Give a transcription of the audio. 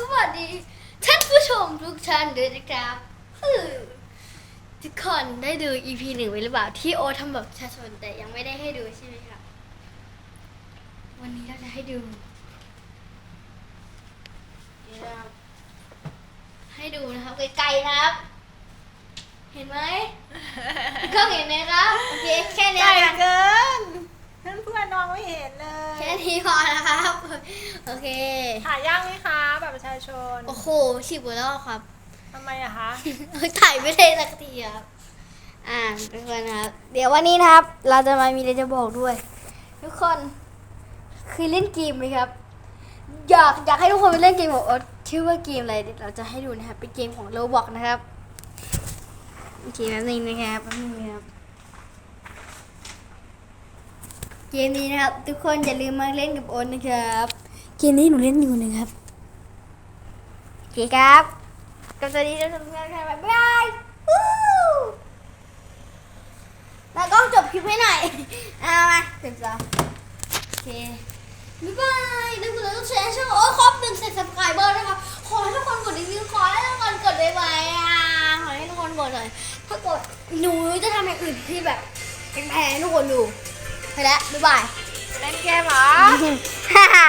สวัสดีท่านผู้ชมทุกท่านด้วยนะครับอือทุกคนได้ดู EP หนึ่งไว้หรือเปล่าที่โอตทำแบบประชาชนแต่ยังไม่ได้ให้ดูใช่ไหมครับ วันนี้เราจะให้ดูเดี๋ยวเราให้ดูนะครับไกลๆนะครับ เห็นไหมก็เห็นไหมครับ โอเคแค่นี้ใหญ่นะเกินเพื่อนเพื่อนๆน้องไม่เห็นเลย แค่นี้พอนะครับ โอเค ถ่ายยากไหมคะ แบบประ ชาชน โอ้โหสิบกว่าแล้วครับทำไมอะคะ ถ่ายไม่ได้สักทีครับ อ่าทุกคนนะครับ เดี๋ยววันนี้นะครับ เราจะมามีอะไรจะบอกด้วย ทุกคนคือเล่นเกมไหมครับ อยากอยากให้ทุกคนไปเล่นเกมของโอ๊ตชื่อว่าเกมอะไรเดี๋ยวเราจะให้ดูนะครับ เป็นเกมของโรบอกนะครับโอเคแป๊บนึงนะครับแป๊บนึงนะครับ เกมนี้นะครับ ทุกคนอย่าลืมมาเล่นกับโอ๊ตนะครับ เกมนี้หนูเล่นอยู่นะครับโอ เคครับก็สวัสดีท่านผู้ชมทุกท่านบ๊ายบายวู้แล้วก็จบคลิปให้หน่อยเอามาสิบสองโอเคบ๊ายบายแล้วคุณต้องแชร์ช่องโอ้ครบหนึ่งแสนซับสไครเบอร์นะคะขอให้ทุกคนกดรีวิวขอให้ทุกคนกดได้ไหมอะขอให้ทุกคนกดหน่อยถ้ากดหนูจะทำอย่างอื่นที่แบบแพงๆให้ทุกคนดูไปแล้วบ๊ายบายเล่นเกมเหรอฮ่าฮ่า